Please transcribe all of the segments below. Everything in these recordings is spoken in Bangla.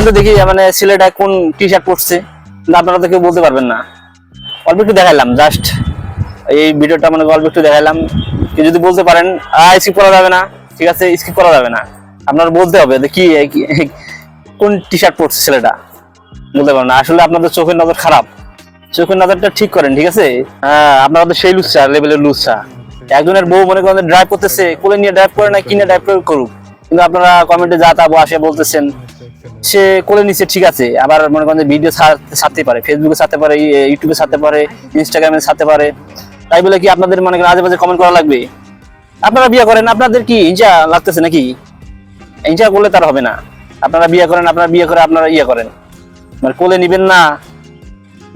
বলেন তো দেখি মানে ছেলেটা কোন টি শার্ট পরছে আপনারা তো কেউ বলতে পারবেন না। অল্প একটু দেখাইলাম জাস্ট এই ভিডিওটা মানে অল্প একটু দেখাইলাম। কেউ যদি বলতে পারেন স্কিপ করা যাবে না। ঠিক আছে স্কিপ করা যাবে না। আপনারা বলতে হবে কি কোন টি শার্ট পরছে ছেলেটা? বলতে পারেন না। আসলে আপনাদের চোখের নজর খারাপ। চোখের নজরটা ঠিক করেন, ঠিক আছে? হ্যাঁ আপনারা তো সেই লুচ্ছা, লেভেলের লুচ্ছা। একজনের বউ মনে করেন ড্রাইভ করতেছে, কোলে নিয়ে ড্রাইভ করে না, কিনে ড্রাইভ করুক। কিন্তু আপনারা কমেন্টে যা তা আসে বলতেছেন সে কোলে নিচ্ছে, ঠিক আছে। আবার মনে করেন ভিডিও ছাড়তে পারে ফেসবুকে ছাড়তে পারে ইউটিউবে ছাড়তে পারে ইনস্টাগ্রামে ছাড়তে পারে। তাই বলে কি আপনাদের মনে করেন আজে বাজে কমেন্ট করা লাগবে? আপনারা বিয়ে করেন, আপনাদের কি ইঞ্চা লাগতেছে নাকি? ইঞ্চা করলে তার হবে না। আপনারা বিয়ে করেন, আপনারা বিয়ে করে আপনারা ইয়ে করেন। মানে কোলে নিবেন না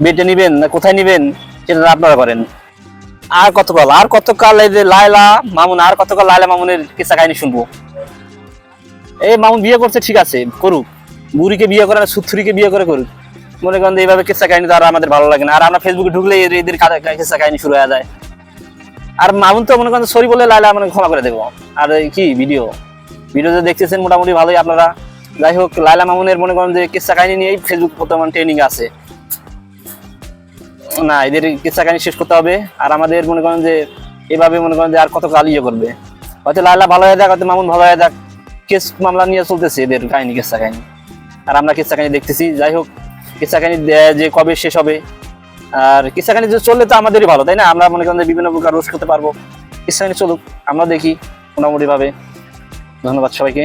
বেটে নিবেন না, কোথায় নিবেন, সেটা আপনারা করেন। আর কতকাল আর কতকাল এই যে লায়লা মামুন, আর কতকাল লায়লা মামুনের কিসা কাহিনী শুনব? এই মামুন বিয়ে করছে, ঠিক আছে, করুক। বুড়িকে বিয়ে করে না সুথুরিকে বিয়ে করে করুক। মনে করেন এইভাবে কিসা কাহিনী তো আর আমাদের ভালো লাগে না। আর আমরা ফেসবুকে ঢুকলে এদের- কিসা কাহিনী শুরু হয়ে যায়। আর মামুন তো মনে করেন সরি বলে লাইলা মানে ক্ষমা করে দেবো। আর কি ভিডিও ভিডিও যে দেখতেছেন মোটামুটি ভালোই আপনারা। যাই হোক, লাইলা মামুনের মনে করেন যে কিসা কাহিনী নিয়েই ফেসবুক বর্তমান ট্রেনিং আছে। না, এদের কিসা কাহিনী শেষ করতে হবে। আর আমাদের মনে করেন যে এভাবে মনে করেন যে আর কত কাল ইয়ে করবে। হয়তো লাইলা ভালো হয়ে যাক, হয়তো মামুন ভালো হয়ে যাক। কেস মামলা নিয়ে চলতেছে এদের কাহিনী, কিসা কাহিনী। আর আমরা কাহিনী দেখতেছি। যাই হোক কাহিনী যে কবে শেষ হবে, আর কাহিনী যে চললে তো আমাদেরই ভালো, তাই না? আমরা মনে করেন বিভিন্ন প্রকার রোজ করতে পারব। কাহিনী চলুক, আমরা দেখি মোটামুটিভাবে। ধন্যবাদ সবাইকে।